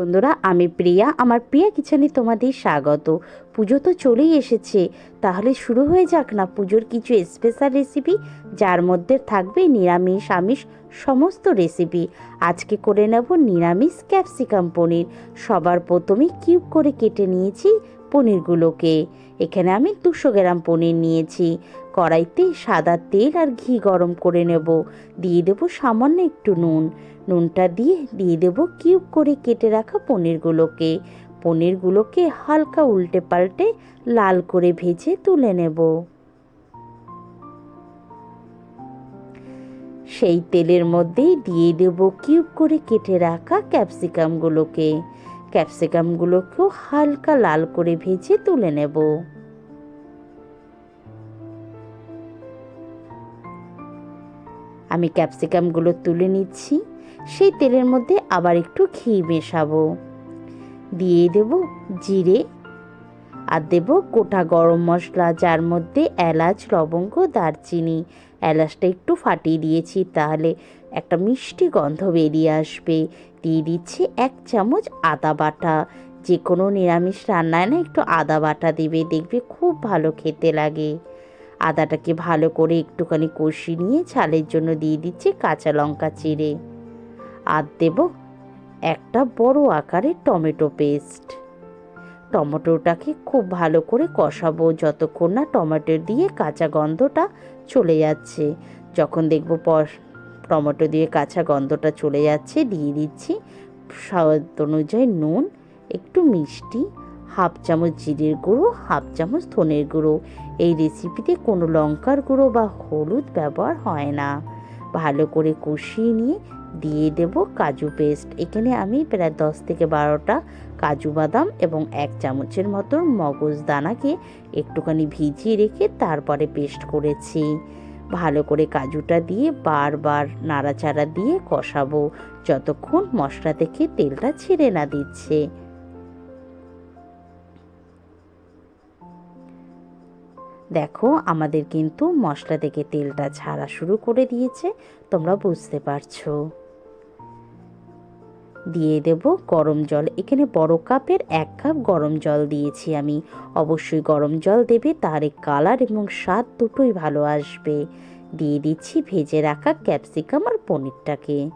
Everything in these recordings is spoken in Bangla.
বন্ধুরা, আমি প্রিয়া, আমার প্রিয়া কিচেনে তোমাদের স্বাগত। পুজো তো চলেই এসেছে, তাহলে শুরু হয়ে যাক না পুজোর কিছু স্পেশাল রেসিপি যার মধ্যে থাকবে নিরামিষ, আমিষ, সমস্ত রেসিপি আজকে করে নেব নিরামিষ ক্যাপসিকাম পনির। সবার প্রথমে কিউব করে কেটে নিয়েছি পনিরগুলোকে। এখানে আমি দুশো গ্রাম পনির নিয়েছি। কড়াইতে সাদা তেল আর ঘি গরম করে নেব। দিয়ে দেবো সামান্য একটু নুন। নুনটা দিয়ে দিয়ে দেব কিউব করে কেটে রাখা পনিরগুলোকে। পনিরগুলোকে হালকা উল্টে পাল্টে লাল করে ভেজে তুলে নেব। সেই তেলের মধ্যেই দিয়ে দেব কিউব করে কেটে রাখা ক্যাপসিকামগুলোকে। ক্যাপসিকামগুলোকেও হালকা লাল করে ভেজে তুলে নেব। আমি ক্যাপসিকামগুলো তুলে নিচ্ছি, সেই তেলের মধ্যে আবার একটু ঘি মেশাবো। দিয়ে দেব জিরে আর দেব গোটা গরম মশলা, যার মধ্যে এলাচ, লবঙ্গ, দারচিনি। এলাচটা একটু ফাটিয়ে দিয়েছি, তাহলে একটা মিষ্টি গন্ধ বেরিয়ে আসবে। দিয়ে দিচ্ছি এক চামচ আদা বাটা। যে কোনো নিরামিষ রান্নায় না একটু আদা বাটা দেবে, দেখবে খুব ভালো খেতে লাগে। আদাটাকে ভালো করে একটুখানি কষি নিয়ে ছালের জন্য দিয়ে দিচ্ছি কাঁচা লঙ্কা চিড়ে। আর দেব একটা বড় আকারের টমেটো পেস্ট। টমেটোটাকে খুব ভালো করে কষাবো যতক্ষণ না টমেটো দিয়ে কাঁচা গন্ধটা চলে যাচ্ছে। যখন দেখব টমেটো দিয়ে কাঁচা গন্ধটা চলে যাচ্ছে, দিয়ে দিচ্ছি স্বাদ অনুযায়ী নুন, একটু মিষ্টি, হাফ চামচ জিরের গুঁড়ো, হাফ চামচ ধনের গুঁড়ো। এই রেসিপিতে কোনো লঙ্কার গুঁড়ো বা হলুদ ব্যবহার হয় না। ভালো করে কষিয়ে নিয়ে দিয়ে দেব কাজু পেস্ট এখানে আমি প্রায় দশ থেকে বারোটা কাজু বাদাম এবং এক চামচের মতো মগজ দানাকে একটুখানি ভিজিয়ে রেখে তারপরে পেস্ট করেছি। ভালো করে কাজুটা দিয়ে বারবার নাড়াচাড়া দিয়ে কষাবো, যতক্ষণ মশলা থেকে তেলটা ছেড়ে না দিচ্ছে। দেখো, আমাদের কিন্তু মশলা থেকে তেলটা ছাড়া শুরু করে দিয়েছে, তোমরা বুঝতে পারছ। দিয়ে দেব গরম জল। এখানে বড় কাপের এক কাপ গরম জল দিয়েছি আমি। অবশ্যই গরম জল দেবে, তার কালার এবং স্বাদ দুটোই ভালো আসবে। দিয়ে দিচ্ছি ভেজে রাখা ক্যাপসিকাম আর পনিরটাকে।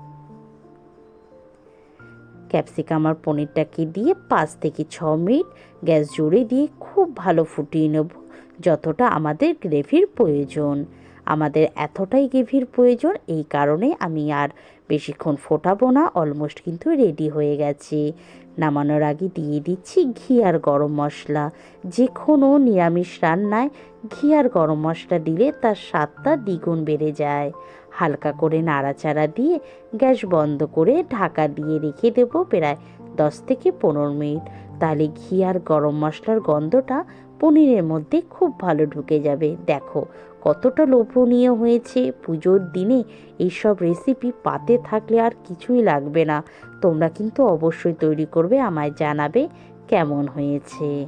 ক্যাপসিকাম আর পনিরটাকে দিয়ে পাঁচ থেকে ছ মিনিট গ্যাস জুড়ে দিয়ে খুব ভালো ফুটিয়ে নেব। যতটা আমাদের গ্রেভির প্রয়োজন। আমাদের এতটাই গ্রেভির প্রয়োজন, এই কারণে আমি আর বেশিক্ষণ ফোটাবো না, অলমোস্ট কিন্তু রেডি হয়ে গেছে। নামানোর আগে দিয়ে দিচ্ছি ঘি আর গরম মশলা। যে কোনো নিরামিষ রান্নায় ঘি আর গরম মশলা দিলে তার স্বাদটা দ্বিগুণ বেড়ে যায়। হালকা করে নাড়াচাড়া দিয়ে গ্যাস বন্ধ করে ঢাকা দিয়ে রেখে দেবো প্রায় দশ থেকে পনেরো মিনিট। তাহলে ঘি আর গরম মশলার গন্ধটা পনিরের মধ্যে খুব ভালো ঢুকে যাবে। দেখো, কতটা লোভনীয় হয়েছে। পুজোর দিনে এইসব রেসিপি পাতে থাকলে আর কিছুই লাগবে না। তোমরা কিন্তু অবশ্যই তৈরি করবে, আমায় জানাবে কেমন হয়েছে।